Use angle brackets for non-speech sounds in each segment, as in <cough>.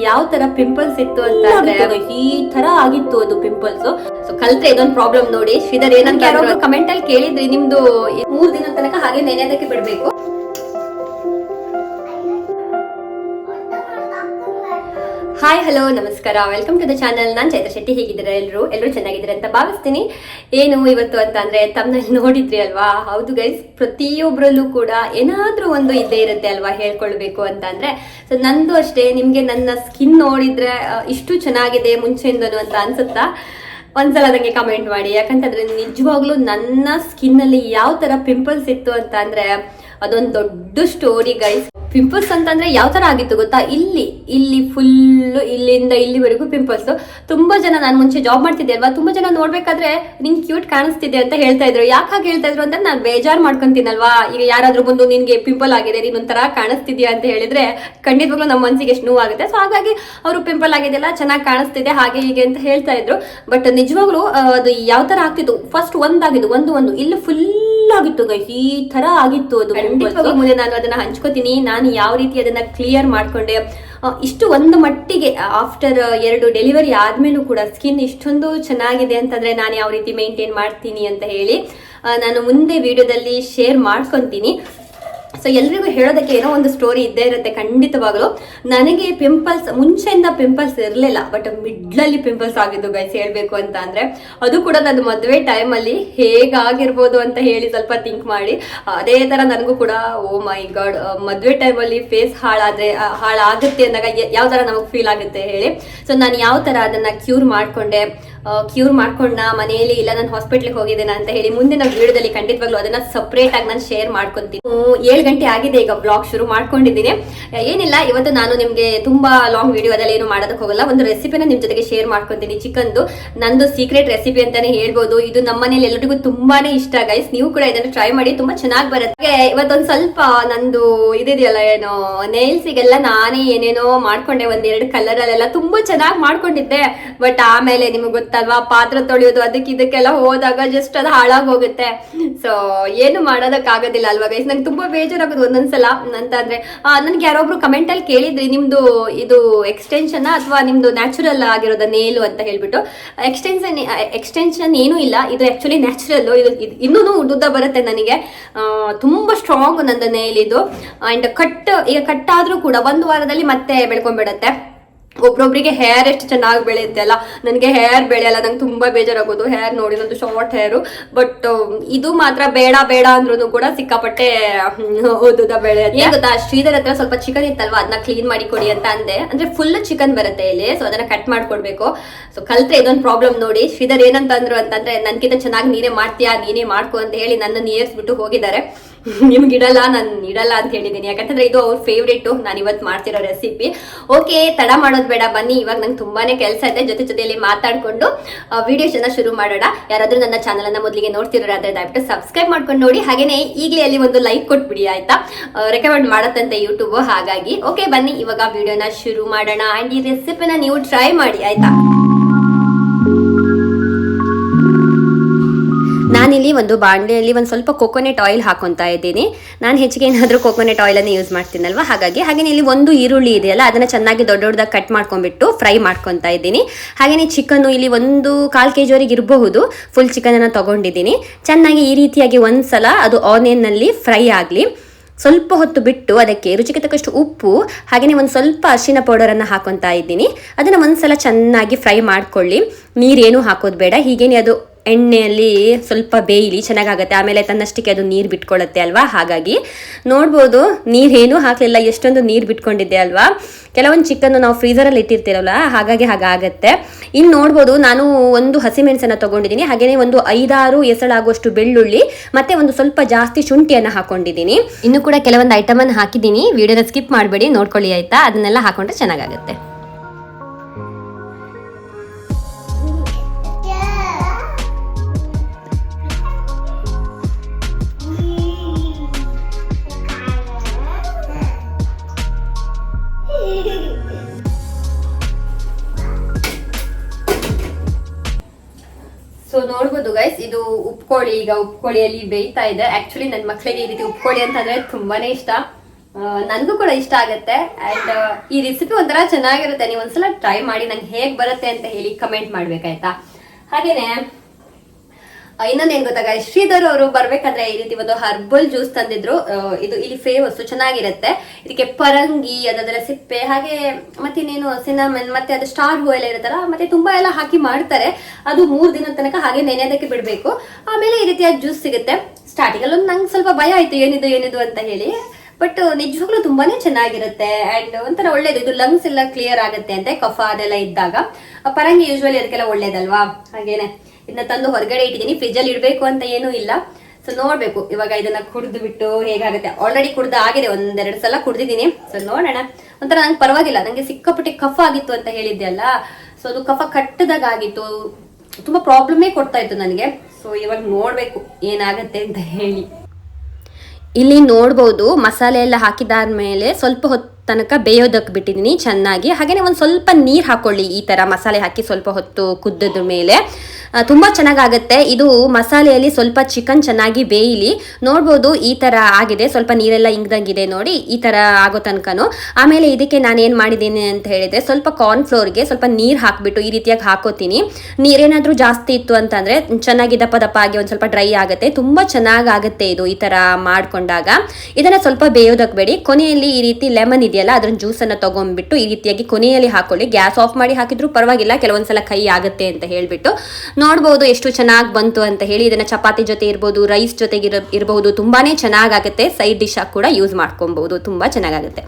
ಯಾವ ತರ ಪಿಂಪಲ್ಸ್ ಇತ್ತು ಅಂತ ಅಂದ್ರೆ ಈ ತರ ಆಗಿತ್ತು ಅದು ಪಿಂಪಲ್ಸ್ ಸೊ ಕಲ್ತ್ರೆ ಇದೊಂದು ಪ್ರಾಬ್ಲಮ್ ನೋಡಿ. ಶ್ರೀಧರ್ ಏನಂತ ಕಮೆಂಟ್ ಅಲ್ಲಿ ಕೇಳಿದ್ರಿ ನಿಮ್ದು ಮೂರ್ ದಿನ ತನಕ ಹಾಗೆ ನೆನೆಯೋದಕ್ಕೆ ಬಿಡ್ಬೇಕು. ಹಾಯ್ ಹಲೋ ನಮಸ್ಕಾರ. ವೆಲ್ಕಮ್ ಟು ದ ಚಾನಲ್ ನಾನು ಚೈತ್ರ ಶೆಟ್ಟಿ. ಹೇಗಿದ್ದಾರೆ ಎಲ್ಲರೂ ಎಲ್ಲರೂ ಚೆನ್ನಾಗಿದ್ದಾರೆ ಅಂತ ಭಾವಿಸ್ತೀನಿ. ಏನು ಇವತ್ತು ಅಂತ ಅಂದ್ರೆ ತಮ್ಮಲ್ಲಿ ನೋಡಿದ್ರಿ ಅಲ್ವಾ? ಹೌದು ಗೈಸ್ ಪ್ರತಿಯೊಬ್ಬರಲ್ಲೂ ಕೂಡ ಏನಾದ್ರೂ ಒಂದು ಇದ್ದೇ ಇರುತ್ತೆ ಅಲ್ವಾ ಹೇಳ್ಕೊಳ್ಬೇಕು ಅಂತ ಅಂದ್ರೆ? ಸೊ ನಂದು ಅಷ್ಟೇ. ನಿಮ್ಗೆ ನನ್ನ ಸ್ಕಿನ್ ನೋಡಿದ್ರೆ ಇಷ್ಟು ಚೆನ್ನಾಗಿದೆ ಮುಂಚೆಯಿಂದನು ಅಂತ ಅನ್ಸುತ್ತಾ? ಒಂದ್ಸಲ ನಂಗೆ ಕಮೆಂಟ್ ಮಾಡಿ. ಯಾಕಂತಂದ್ರೆ ನಿಜವಾಗ್ಲೂ ನನ್ನ ಸ್ಕಿನ್ ಅಲ್ಲಿ ಯಾವ ತರ ಪಿಂಪಲ್ಸ್ ಇತ್ತು ಅಂತ ಅಂದ್ರೆ, ಅದೊಂದು ದೊಡ್ಡ ಸ್ಟೋರಿ ಗೈಸ್ ಪಿಂಪಲ್ಸ್ ಅಂತಂದ್ರೆ ಯಾವ ತರ ಆಗಿತ್ತು ಗೊತ್ತಾ? ಇಲ್ಲಿ ಇಲ್ಲಿ ಫುಲ್ ಇಲ್ಲಿಂದ ಇಲ್ಲಿವರೆಗೂ ಪಿಂಪಲ್ಸ್ ತುಂಬಾ ಜನ ನಾನು ಮುಂಚೆ ಜಾಬ್ ಮಾಡ್ತಿದ್ದೆ ಅಲ್ವಾ? ತುಂಬಾ ಜನ ನೋಡ್ಬೇಕಾದ್ರೆ ನಿಂಗೆ ಕ್ಯೂಟ್ ಕಾಣಿಸ್ತಿದೆ ಅಂತ ಹೇಳ್ತಾ ಇದ್ರು. ಯಾಕೆ ಹಾಗೆ ಹೇಳ್ತಾ ಇದ್ರು ಅಂತ ನಾನು ಬೇಜಾರ್ ಮಾಡ್ಕೊಂತೀನಲ್ವಾ? ಈಗ ಯಾರಾದ್ರೂ ಬಂದು ನಿನ್ಗೆ ಪಿಂಪಲ್ ಆಗಿದೆ ನೀನ್ ಒಂಥರ ಕಾಣಿಸ್ತಿದ್ಯಾ ಅಂತ ಹೇಳಿದ್ರೆ ಖಂಡಿತವಾಗ್ಲೂ ನಮ್ಮ ಮನಸ್ಸಿಗೆ ಎಷ್ಟು ನೋವಾಗುತ್ತೆ ಸೊ ಹಾಗಾಗಿ ಅವರು ಪಿಂಪಲ್ ಆಗಿದೆಲ್ಲ ಚೆನ್ನಾಗಿ ಕಾಣಿಸ್ತಿದೆ, ಹಾಗೆ ಹೀಗೆ ಅಂತ ಹೇಳ್ತಾ ಇದ್ರು. ಬಟ್ ನಿಜವಾಗ್ಲೂ ಅದು ಯಾವ ತರ ಆಗ್ತಿತ್ತು? ಫಸ್ಟ್ ಒಂದಾಗಿದ್ದು, ಒಂದು ಒಂದು. ಇಲ್ಲಿ ಫುಲ್ ಆಗಿತ್ತು ಈ ತರ ಆಗಿತ್ತು ಅದು ಮುಂದೆ ನಾನು ಅದನ್ನ ಹಂಚ್ಕೋತೀನಿ. ನಾನು ಯಾವ ರೀತಿ ಅದನ್ನ ಕ್ಲಿಯರ್ ಮಾಡ್ಕೊಂಡೆ ಇಷ್ಟು ಒಂದು ಮಟ್ಟಿಗೆ ಆಫ್ಟರ್ ಎರಡು ಡೆಲಿವರಿ ಆದ್ಮೇಲೂ ಕೂಡ ಸ್ಕಿನ್ ಇಷ್ಟೊಂದು ಚೆನ್ನಾಗಿದೆ ಅಂತಂದ್ರೆ ನಾನು ಯಾವ ರೀತಿ ಮೇಂಟೈನ್ ಮಾಡ್ತೀನಿ ಅಂತ ಹೇಳಿ ನಾನು ಮುಂದೆ ವಿಡಿಯೋದಲ್ಲಿ ಶೇರ್ ಮಾಡ್ಕೊಂತೀನಿ. ಸೊ ಎಲ್ರಿಗೂ ಹೇಳೋದಕ್ಕೆ ಏನೋ ಒಂದು ಸ್ಟೋರಿ ಇದ್ದೇ ಇರುತ್ತೆ, ಖಂಡಿತವಾಗಲೂ. ನನಗೆ ಪಿಂಪಲ್ಸ್ ಮುಂಚೆಯಿಂದ ಪಿಂಪಲ್ಸ್ ಇರಲಿಲ್ಲ ಬಟ್ ಮಿಡ್ಲಲ್ಲಿ ಪಿಂಪಲ್ಸ್ ಆಗಿದ್ದು ಗೈಸ್ ಹೇಳಬೇಕು ಅಂತ ಅಂದ್ರೆ, ಅದು ಕೂಡ ನನ್ನ ಮದುವೆ ಟೈಮಲ್ಲಿ ಹೇಗಾಗಿರ್ಬೋದು ಅಂತ ಹೇಳಿ ಸ್ವಲ್ಪ ಥಿಂಕ್ ಮಾಡಿ. ಅದೇ ತರ ನನಗೂ ಕೂಡ ಓ ಮೈ ಗಾಡ್ ಮದುವೆ ಟೈಮಲ್ಲಿ ಫೇಸ್ ಹಾಳಾದ್ರೆ ಹಾಳಾಗುತ್ತೆ ಅಂದಾಗ ಯಾವ ತರ ನಮಗೆ ಫೀಲ್ ಆಗುತ್ತೆ ಹೇಳಿ. ಸೊ ನಾನು ಯಾವ ತರ ಅದನ್ನ ಕ್ಯೂರ್ ಮಾಡ್ಕೊಂಡೆ ಕ್ಯೂರ್ ಮಾಡ್ಕೊಂಡ ಮನೆಯಲ್ಲಿ ಇಲ್ಲ, ನಾನು ಹಾಸ್ಪಿಟ್ಲಿಗೆ ಹೋಗಿದ್ದೇನೆ ಅಂತ ಹೇಳಿ ಮುಂದಿನ ವಿಡಿಯೋದಲ್ಲಿ ಖಂಡಿತವಾಗ್ಲೂ ಅದನ್ನ ಸಪ್ರೇಟ್ ಆಗಿ ನಾನು ಶೇರ್ ಮಾಡ್ಕೊಂತೀನಿ. ಏಳು ಗಂಟೆ ಆಗಿದೆ ಈಗ ಬ್ಲಾಗ್ ಶುರು ಮಾಡ್ಕೊಂಡಿದ್ದೀನಿ. ಏನಿಲ್ಲ, ಇವತ್ತು ನಾನು ನಿಮ್ಗೆ ತುಂಬಾ ಲಾಂಗ್ ವಿಡಿಯೋದಲ್ಲಿ ಏನು ಮಾಡೋದಕ್ಕೆ ಹೋಗಲ್ಲ. ಒಂದು ರೆಸಿಪಿನ ನಿಮ್ ಜೊತೆಗೆ ಶೇರ್ ಮಾಡ್ಕೊಂತೀನಿ ಚಿಕನ್ದು ನಂದು ಸೀಕ್ರೆಟ್ ರೆಸಿಪಿ ಅಂತಾನೆ ಹೇಳ್ಬೋದು. ಇದು ನಮ್ಮ ಮನೇಲಿ ಎಲ್ಲರಿಗೂ ತುಂಬಾನೇ ಇಷ್ಟ ಗೈಸ್ ನೀವು ಕೂಡ ಇದನ್ನ ಟ್ರೈ ಮಾಡಿ, ತುಂಬಾ ಚೆನ್ನಾಗಿ ಬರುತ್ತೆ. ಇವತ್ತೊಂದು ಸ್ವಲ್ಪ ನಂದು ಇದಿದೆಯಲ್ಲ ಏನು ನೇಲ್ಸಿಗೆಲ್ಲ ನಾನೇ ಏನೇನೋ ಮಾಡ್ಕೊಂಡೆ. ಒಂದೆರಡು ಕಲರ್ ಅಲ್ಲೆಲ್ಲ ತುಂಬಾ ಚೆನ್ನಾಗಿ ಮಾಡ್ಕೊಂಡಿದ್ದೆ. ಬಟ್ ಆಮೇಲೆ ನಿಮ್ಗೆ ಗೊತ್ತಲ್ವಾ ಪಾತ್ರ ತೊಳೆಯೋದು, ಅದಕ್ಕೆ ಇದಕ್ಕೆಲ್ಲ ಹೋದಾಗ ಜಸ್ಟ್ ಅದು ಹಾಳಾಗಿ ಹೋಗುತ್ತೆ ಸೊ ಏನು ಮಾಡೋದಕ್ಕಾಗೋದಿಲ್ಲ ಅಲ್ವಾ ಗೈಸ್ ನಂಗೆ ತುಂಬಾ ಬೇಜಾರಾಗೋದು ಒಂದೊಂದ್ಸಲ. ಅಂತಂದ್ರೆ ನನಗೆ ಯಾರೊಬ್ರು ಕಮೆಂಟಲ್ಲಿ ಕೇಳಿದ್ರಿ ನಿಮ್ದು ಇದು ಎಕ್ಸ್ಟೆನ್ಷನ್ ಅಥವಾ ನಿಮ್ದು ನ್ಯಾಚುರಲ್ ಆಗಿರೋದ ನೇಲು ಅಂತ ಹೇಳ್ಬಿಟ್ಟು ಎಕ್ಸ್ಟೆನ್ಷನ್ ಎಕ್ಸ್ಟೆನ್ಷನ್ ಏನೂ ಇಲ್ಲ. ಇದು ಆ್ಯಕ್ಚುಲಿ ನ್ಯಾಚುರಲ್ ಇದು ಇನ್ನೂ ಉದ್ದ ಬರುತ್ತೆ ನನಗೆ. ತುಂಬ ಸ್ಟ್ರಾಂಗ್ ನಂದು ನೇಲ್ ಇದು. ಅಂಡ್ ಕಟ್ ಈಗ ಕಟ್ ಆದ್ರೂ ಕೂಡ ಒಂದು ವಾರದಲ್ಲಿ ಮತ್ತೆ ಬೆಳ್ಕೊಂಡ್ಬಿಡತ್ತೆ. ಒಬ್ರೊಬ್ರಿಗೆ ಹೇರ್ ಎಷ್ಟು ಚೆನ್ನಾಗಿ ಬೆಳೆಯುತ್ತೆ ಅಲ್ಲ? ನನಗೆ ಹೇರ್ ಬೆಳೆಯಲ್ಲ, ನಂಗೆ ತುಂಬ ಬೇಜಾರಾಗೋದು. ಹೇರ್ ನೋಡಿ ನಂದು ಶಾರ್ಟ್ ಹೇರು ಬಟ್ ಇದು ಮಾತ್ರ ಬೇಡ ಬೇಡ ಅಂದ್ರೂ ಕೂಡ ಸಿಕ್ಕಾಪಟ್ಟೆ ಓದುದ ಬೆಳೆ ಏನ್ ಗೊತ್ತಾ? ಶ್ರೀಧರ್ ಹತ್ರ ಸ್ವಲ್ಪ ಚಿಕನ್ ಇತ್ತಲ್ವಾ? ಅದನ್ನ ಕ್ಲೀನ್ ಮಾಡಿ ಕೊಡಿ ಅಂತ ಅಂದೆ. ಅಂದ್ರೆ ಫುಲ್ ಚಿಕನ್ ಬರುತ್ತೆ ಇಲ್ಲಿ. ಸೊ ಅದನ್ನ ಕಟ್ ಮಾಡ್ಕೊಡ್ಬೇಕು. ಸೊ ಕಲ್ತ್ರೆ ಇದೊಂದು ಪ್ರಾಬ್ಲಮ್ ನೋಡಿ. ಶ್ರೀಧರ್ ಏನಂತಂದ್ರು ಅಂತಂದ್ರೆ ನನ್ಗಿಂತ ಚೆನ್ನಾಗಿ ನೀನೇ ಮಾಡ್ತೀಯಾ? ನೀನೇ ಮಾಡ್ಕೊ ಅಂತ ಹೇಳಿ ನನ್ನ ಏರ್ಸ್ಬಿಟ್ಟು ಹೋಗಿದ್ದಾರೆ. <laughs> ನಿಮ್ಗೆ ಇಡಲ್ಲ, ನಾನು ಇಡಲ್ಲ ಅಂತ ಹೇಳಿದ್ದೀನಿ ಯಾಕಂತಂದ್ರೆ ಇದು ಅವ್ರ ಫೇವ್ರೇಟು ನಾನು ಇವತ್ತು ಮಾಡ್ತಿರೋ ರೆಸಿಪಿ ಓಕೆ ತಡ ಮಾಡೋದು ಬೇಡ, ಬನ್ನಿ. ಇವಾಗ ನಂಗೆ ತುಂಬಾನೇ ಕೆಲಸ ಇದೆ. ಜೊತೆ ಜೊತೆಯಲ್ಲಿ ಮಾತಾಡಿಕೊಂಡು ವಿಡಿಯೋಸ್ ಅನ್ನ ಶುರು ಮಾಡೋಣ. ಯಾರಾದರೂ ನನ್ನ ಚಾನಲನ್ನು ಮೊದಲಿಗೆ ನೋಡ್ತಿರೋರಾದ್ರೆ ದಯವಿಟ್ಟು ಸಬ್ಸ್ಕ್ರೈಬ್ ಮಾಡ್ಕೊಂಡು ನೋಡಿ. ಹಾಗೇನೇ ಈಗಲೇ ಅಲ್ಲಿ ಒಂದು ಲೈಕ್ ಕೊಟ್ಬಿಡಿ, ಆಯ್ತಾ? ರೆಕಮೆಂಡ್ ಮಾಡತ್ತಂತೆ ಯೂಟ್ಯೂಬ್ ಹಾಗಾಗಿ. ಓಕೆ ಬನ್ನಿ. ಇವಾಗ ವಿಡಿಯೋನ ಶುರು ಮಾಡೋಣ. ಆ್ಯಂಡ್ ಈ ರೆಸಿಪಿನ ನೀವು ಟ್ರೈ ಮಾಡಿ, ಆಯ್ತಾ? ನಾನಿಲ್ಲಿ ಒಂದು ಬಾಂಡೆಯಲ್ಲಿ ಒಂದು ಸ್ವಲ್ಪ ಕೊಕೊನೆಟ್ ಆಯಿಲ್ ಹಾಕೊತಾ ಇದ್ದೀನಿ. ನಾನು ಹೆಚ್ಚಿಗೆ ಏನಾದರೂ ಕೊಕೊನೆಟ್ ಆಯಿಲನ್ನು ಯೂಸ್ ಮಾಡ್ತೀನಲ್ವ? ಹಾಗಾಗಿ ಹಾಗೆಯೇ ಇಲ್ಲಿ ಒಂದು ಈರುಳ್ಳಿ ಇದೆಯಲ್ಲ, ಅದನ್ನು ಚೆನ್ನಾಗಿ ದೊಡ್ಡ ದೊಡ್ಡದಾಗಿ ಕಟ್ ಮಾಡ್ಕೊಂಡ್ಬಿಟ್ಟು ಫ್ರೈ ಮಾಡ್ಕೊತಾ ಇದ್ದೀನಿ. ಹಾಗೆಯೇ ಚಿಕನ್ನು ಇಲ್ಲಿ ಒಂದು ಕಾಲು ಕೆ ಜಿವರೆಗೆ ಇರಬಹುದು. ಫುಲ್ ಚಿಕನನ್ನು ತೊಗೊಂಡಿದ್ದೀನಿ. ಚೆನ್ನಾಗಿ ಈ ರೀತಿಯಾಗಿ ಒಂದ್ಸಲ ಅದು ಆನಿಯನ್ನಲ್ಲಿ ಫ್ರೈ ಆಗಲಿ. ಸ್ವಲ್ಪ ಹೊತ್ತು ಬಿಟ್ಟು ಅದಕ್ಕೆ ರುಚಿಗೆ ತಕ್ಕಷ್ಟು ಉಪ್ಪು ಹಾಗೆಯೇ ಒಂದು ಸ್ವಲ್ಪ ಅರಿಶಿನ ಪೌಡರನ್ನು ಹಾಕೊತಾ ಇದ್ದೀನಿ. ಅದನ್ನು ಒಂದ್ಸಲ ಚೆನ್ನಾಗಿ ಫ್ರೈ ಮಾಡ್ಕೊಳ್ಳಿ. ನೀರೇನು ಹಾಕೋದು ಬೇಡ. ಹೀಗೇನೆ ಅದು ಎಣ್ಣೆಯಲ್ಲಿ ಸ್ವಲ್ಪ ಬೇಯಲಿ, ಚೆನ್ನಾಗಾಗತ್ತೆ. ಆಮೇಲೆ ತನ್ನಷ್ಟಕ್ಕೆ ಅದು ನೀರು ಬಿಟ್ಕೊಳ್ಳುತ್ತೆ ಅಲ್ವಾ? ಹಾಗಾಗಿ ನೋಡ್ಬೋದು ನೀರೇನು ಹಾಕಲಿಲ್ಲ, ಎಷ್ಟೊಂದು ನೀರು ಬಿಟ್ಕೊಂಡಿದ್ದೆ ಅಲ್ವಾ? ಕೆಲವೊಂದು ಚಿಕನ್ನು ನಾವು ಫ್ರೀಸರಲ್ಲಿ ಇಟ್ಟಿರ್ತೀರಲ್ಲ, ಹಾಗಾಗಿ ಹಾಗಾಗತ್ತೆ. ಇನ್ನು ನೋಡ್ಬೋದು, ನಾನು ಒಂದು ಹಸಿಮೆಣಸನ್ನು ತಗೊಂಡಿದ್ದೀನಿ ಹಾಗೆಯೇ ಒಂದು ಐದಾರು ಎಸಳಾಗುವಷ್ಟು ಬೆಳ್ಳುಳ್ಳಿ, ಮತ್ತೆ ಒಂದು ಸ್ವಲ್ಪ ಜಾಸ್ತಿ ಶುಂಠಿಯನ್ನು ಹಾಕೊಂಡಿದ್ದೀನಿ ಇನ್ನು ಕೂಡ ಕೆಲವೊಂದು ಐಟಮನ್ನು ಹಾಕಿದ್ದೀನಿ ವಿಡಿಯೋನ ಸ್ಕಿಪ್ ಮಾಡಬೇಡಿ, ನೋಡ್ಕೊಳ್ಳಿ, ಆಯಿತಾ? ಅದನ್ನೆಲ್ಲ ಹಾಕೊಂಡ್ರೆ ಚೆನ್ನಾಗಾಗುತ್ತೆ. ಗೈಸ್ ಇದು ಉಪ್ಕೋಳಿ, ಈಗ ಉಪ್ಕೋಳಿಯಲ್ಲಿ ಬೇಯ್ತಾ ಇದೆ. ಆಕ್ಚುಲಿ ನನ್ನ ಮಕ್ಕಳಿಗೆ ಈ ರೀತಿ ಉಪ್ಕೋಳಿ ಅಂತಂದ್ರೆ ತುಂಬಾನೇ ಇಷ್ಟ. ನನಗೂ ಕೂಡ ಇಷ್ಟ ಆಗುತ್ತೆ. ಅಂಡ್ ಈ ರೆಸಿಪಿ ಒಂಥರ ಚೆನ್ನಾಗಿರುತ್ತೆ. ನೀವು ಒಂದ್ಸಲ ಟ್ರೈ ಮಾಡಿ ನಂಗೆ ಹೇಗ್ ಬರುತ್ತೆ ಅಂತ ಹೇಳಿ ಕಮೆಂಟ್ ಮಾಡ್ಬೇಕಾಯ್ತಾ? ಹಾಗೇನೆ ಇನ್ನೊಂದೇನ್ ಗೊತ್ತಾಗ, ಶ್ರೀಧರ್ ಅವರು ಬರ್ಬೇಕಾದ್ರೆ ಈ ರೀತಿ ಒಂದು ಹರ್ಬಲ್ ಜ್ಯೂಸ್ ತಂದಿದ್ರು. ಇದು ಇಲ್ಲಿ ಫೇಮಸ್ ಚೆನ್ನಾಗಿರುತ್ತೆ. ಇದಕ್ಕೆ ಪರಂಗಿ ಅದಾದ್ರೆ ಸಿಪ್ಪೆ, ಹಾಗೆ ಮತ್ತೆ ಇನ್ನೇನು ಸಿನಮನ್ ಮತ್ತೆ ಅದು ಸ್ಟಾರ್ ಹೂ ಎಲ್ಲ ಇರುತ್ತಲ್ಲ, ಮತ್ತೆ ತುಂಬಾ ಎಲ್ಲ ಹಾಕಿ ಮಾಡ್ತಾರೆ. ಅದು ಮೂರ್ ದಿನ ತನಕ ಹಾಗೆ ನೆನೆಯೋದಕ್ಕೆ ಬಿಡ್ಬೇಕು. ಆಮೇಲೆ ಈ ರೀತಿಯ ಜ್ಯೂಸ್ ಸಿಗುತ್ತೆ. ಸ್ಟಾರ್ಟಿಂಗ್ ಅಲ್ಲಿ ನಂಗೆ ಸ್ವಲ್ಪ ಭಯ ಆಯ್ತು, ಏನಿದು ಏನಿದು ಅಂತ ಹೇಳಿ. ಬಟ್ ನಿಜವಾಗ್ಲೂ ತುಂಬಾನೇ ಚೆನ್ನಾಗಿರುತ್ತೆ. ಅಂಡ್ ಒಂಥರ ಒಳ್ಳೇದು. ಇದು ಲಂಗ್ಸ್ ಎಲ್ಲ ಕ್ಲಿಯರ್ ಆಗುತ್ತೆ ಅಂತೆ, ಕಫ ಅದೆಲ್ಲ ಇದ್ದಾಗ. ಪರಂಗಿ ಯೂಶ್ವಲಿ ಅದಕ್ಕೆಲ್ಲ ಒಳ್ಳೇದಲ್ವಾ? ಹಾಗೇನೆ. ಇದನ್ನ ತಂದು ಹೊರಗಡೆ ಇಟ್ಟಿದ್ದೀನಿ ಫ್ರಿಜ್ ಅಲ್ಲಿ ಇಡಬೇಕು ಅಂತ ಏನೂ ಇಲ್ಲ. ಸೊ ನೋಡ್ಬೇಕು, ಇವಾಗ ಇದನ್ನ ಕುಡಿದು ಬಿಟ್ಟು ಹೇಗಾಗುತ್ತೆ. ಆಲ್ರೆಡಿ ಕುಡ್ದು ಆಗಿದೆ, ಒಂದೆರಡು ಸಲ ಕುಡ್ದಿದ್ದೀನಿ. ಸೊ ನೋಡೋಣ. ಒಂಥರ ನಂಗೆ ಪರವಾಗಿಲ್ಲ, ನಂಗೆ ಸಿಕ್ಕಾಪಟ್ಟೆ ಕಫ ಆಗಿತ್ತು ಅಂತ ಹೇಳಿದ್ದೆ ಅಲ್ಲ? ಸೊ ಅದು ಕಫ ಕಟ್ಟದಾಗ ಆಗಿತ್ತು ತುಂಬಾ ಪ್ರಾಬ್ಲಮೇ ಕೊಡ್ತಾ ಇತ್ತು ನನಗೆ. ಸೊ ಇವಾಗ ನೋಡ್ಬೇಕು, ಏನಾಗತ್ತೆ ಅಂತ ಹೇಳಿ. ಇಲ್ಲಿ ನೋಡ್ಬೋದು, ಮಸಾಲೆ ಎಲ್ಲ ಹಾಕಿದಾದ್ಮೇಲೆ ಸ್ವಲ್ಪ ಹೊತ್ತು ತನಕ ಬೇಯೋದಕ್ಕೆ ಬಿಟ್ಟಿದ್ದೀನಿ ಚೆನ್ನಾಗಿ. ಹಾಗೆಯೇ ಒಂದು ಸ್ವಲ್ಪ ನೀರು ಹಾಕೊಳ್ಳಿ, ಈ ಥರ ಮಸಾಲೆ ಹಾಕಿ ಸ್ವಲ್ಪ ಹೊತ್ತು ಕುದ್ದದ ಮೇಲೆ. ತುಂಬ ಚೆನ್ನಾಗಾಗುತ್ತೆ. ಇದು ಮಸಾಲೆಯಲ್ಲಿ ಸ್ವಲ್ಪ ಚಿಕನ್ ಚೆನ್ನಾಗಿ ಬೇಯಿಲಿ. ನೋಡ್ಬೋದು ಈ ಥರ ಆಗಿದೆ. ಸ್ವಲ್ಪ ನೀರೆಲ್ಲ ಇಂಗ್ದಂಗಿದೆ ನೋಡಿ, ಈ ಥರ ಆಗೋ ತನಕನೂ. ಆಮೇಲೆ ಇದಕ್ಕೆ ನಾನು ಏನು ಮಾಡಿದ್ದೀನಿ ಅಂತ ಹೇಳಿದ್ರೆ, ಸ್ವಲ್ಪ ಕಾರ್ನ್ ಫ್ಲೋರ್ಗೆ ಸ್ವಲ್ಪ ನೀರು ಹಾಕಿಬಿಟ್ಟು ಈ ರೀತಿಯಾಗಿ ಹಾಕೋತೀನಿ. ನೀರೇನಾದರೂ ಜಾಸ್ತಿ ಇತ್ತು ಅಂತಂದರೆ, ಚೆನ್ನಾಗಿ ದಪ್ಪ ದಪ್ಪ ಆಗಿ ಒಂದು ಸ್ವಲ್ಪ ಡ್ರೈ ಆಗುತ್ತೆ. ತುಂಬ ಚೆನ್ನಾಗಾಗುತ್ತೆ ಇದು ಈ ಥರ ಮಾಡಿಕೊಂಡಾಗ. ಇದನ್ನು ಸ್ವಲ್ಪ ಬೇಯೋದಕ್ಕೆ ಬೇಡಿ. ಕೊನೆಯಲ್ಲಿ ಈ ರೀತಿ ಲೆಮನ್ ಇದೆಯಲ್ಲ ಅದ್ರ ಜ್ಯೂಸನ್ನು ತಗೊಂಡ್ಬಿಟ್ಟು ಈ ರೀತಿಯಾಗಿ ಕೊನೆಯಲ್ಲಿ ಹಾಕೊಳ್ಳಿ. ಗ್ಯಾಸ್ ಆಫ್ ಮಾಡಿ ಹಾಕಿದ್ರು ಪರವಾಗಿಲ್ಲ, ಕೆಲವೊಂದ್ಸಲ ಕೈ ಆಗುತ್ತೆ ಅಂತ ಹೇಳ್ಬಿಟ್ಟು. ನೋಡ್ಬೋದು ಎಷ್ಟು ಚೆನ್ನಾಗಿ ಬಂತು ಅಂತ ಹೇಳಿ. ಇದನ್ನ ಚಪಾತಿ ಜೊತೆ ಇರ್ಬೋದು ರೈಸ್ ಜೊತೆಗೆ ಇರ ಇರಬಹುದು ತುಂಬಾನೇ ಚೆನ್ನಾಗಾಗುತ್ತೆ ಸೈಡ್ ಡಿಶ್ ಆಗಿ ಕೂಡ ಯೂಸ್ ಮಾಡ್ಕೊಬಹುದು ತುಂಬಾ ಚೆನ್ನಾಗಾಗುತ್ತೆ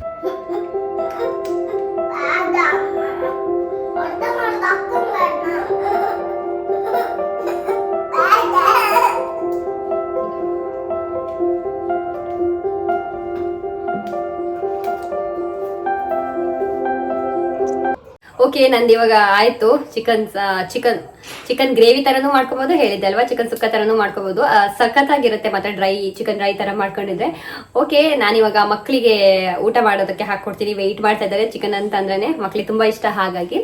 ಓಕೆ ನಂದು ಇವಾಗ ಆಯ್ತು. ಚಿಕನ್ ಚಿಕನ್ ಚಿಕನ್ ಗ್ರೇವಿ ತರನು ಮಾಡ್ಕೋಬಹುದು ಹೇಳಿದ್ದೆ ಅಲ್ವಾ? ಚಿಕನ್ ಸುಕ್ಕ ತರನು ಮಾಡ್ಕೋಬಹುದು ಸಖತ್ ಆಗಿರುತ್ತೆ ಮತ್ತೆ ಡ್ರೈ, ಚಿಕನ್ ಡ್ರೈ ತರ ಮಾಡ್ಕೊಂಡಿದ್ರೆ. ಓಕೆ ನಾನಿವಾಗ ಮಕ್ಕಳಿಗೆ ಊಟ ಮಾಡೋದಕ್ಕೆ ಹಾಕೊಡ್ತೀನಿ ವೆಯ್ಟ್ ಮಾಡ್ತಾ ಇದ್ದಾರೆ ಚಿಕನ್ ಅಂತ ಅಂದ್ರೆ ಮಕ್ಳಿಗೆ ತುಂಬಾ ಇಷ್ಟ ಹಾಗಾಗಿ.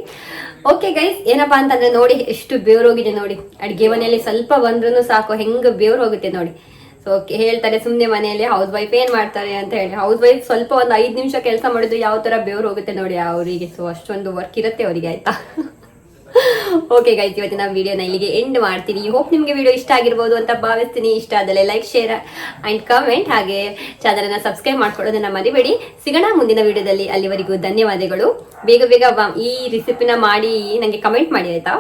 ಓಕೆ ಗೈಸ್ ಏನಪ್ಪಾ ಅಂತಂದ್ರೆ ನೋಡಿ, ಎಷ್ಟು ಬೇವ್ರೋಗಿದೆ ನೋಡಿ. ಅಡ್ಗೆ ಮನೆಯಲ್ಲಿ ಸ್ವಲ್ಪ ಬಂದ್ರೂ ಸಾಕು. ಹೆಂಗ್ ಬೇವ್ರು ಹೋಗುತ್ತೆ ನೋಡಿ. ಸೊ ಹೇಳ್ತಾರೆ ಸುಮ್ಮನೆ ಮನೆಯಲ್ಲಿ ಹೌಸ್ ವೈಫ್ ಏನ್ ಮಾಡ್ತಾರೆ ಅಂತ ಹೇಳಿ. ಹೌಸ್ ವೈಫ್ ಸ್ವಲ್ಪ ಒಂದು ಐದು ನಿಮಿಷ ಕೆಲಸ ಮಾಡಿದ್ರೆ ಯಾವ ತರ ಬೇವ್ರು ಹೋಗುತ್ತೆ ನೋಡಿ ಅವರಿಗೆ. ಸೊ ಅಷ್ಟೊಂದು ವರ್ಕ್ ಇರುತ್ತೆ ಅವರಿಗೆ, ಆಯ್ತಾ? <laughs> ಓಕೆ ಗೈಸ್ ಇವತ್ತಿನ ವಿಡಿಯೋನ ಇಲ್ಲಿಗೆ ಎಂಡ್ ಮಾಡ್ತೀನಿ. ಹೋಪ್ ನಿಮಗೆ ವಿಡಿಯೋ ಇಷ್ಟ ಆಗಿರ್ಬೋದು ಅಂತ ಭಾವಿಸ್ತೀನಿ. ಇಷ್ಟ ಆದಲ್ಲಿ ಲೈಕ್ ಶೇರ್ ಅಂಡ್ ಕಮೆಂಟ್ ಹಾಗೆ ಚಾನಲನ್ನ ಸಬ್ಸ್ಕ್ರೈಬ್ ಮಾಡ್ಕೊಳ್ಳೋದನ್ನ ಮರಿಬೇಡಿ. ಸಿಗೋಣ ಮುಂದಿನ ವಿಡಿಯೋದಲ್ಲಿ ಅಲ್ಲಿವರೆಗೂ ಧನ್ಯವಾದಗಳು. ಬೇಗ ಬೇಗ ಈ ರೆಸಿಪಿನ ಮಾಡಿ ನನಗೆ ಕಮೆಂಟ್ ಮಾಡಿ, ಆಯ್ತಾ?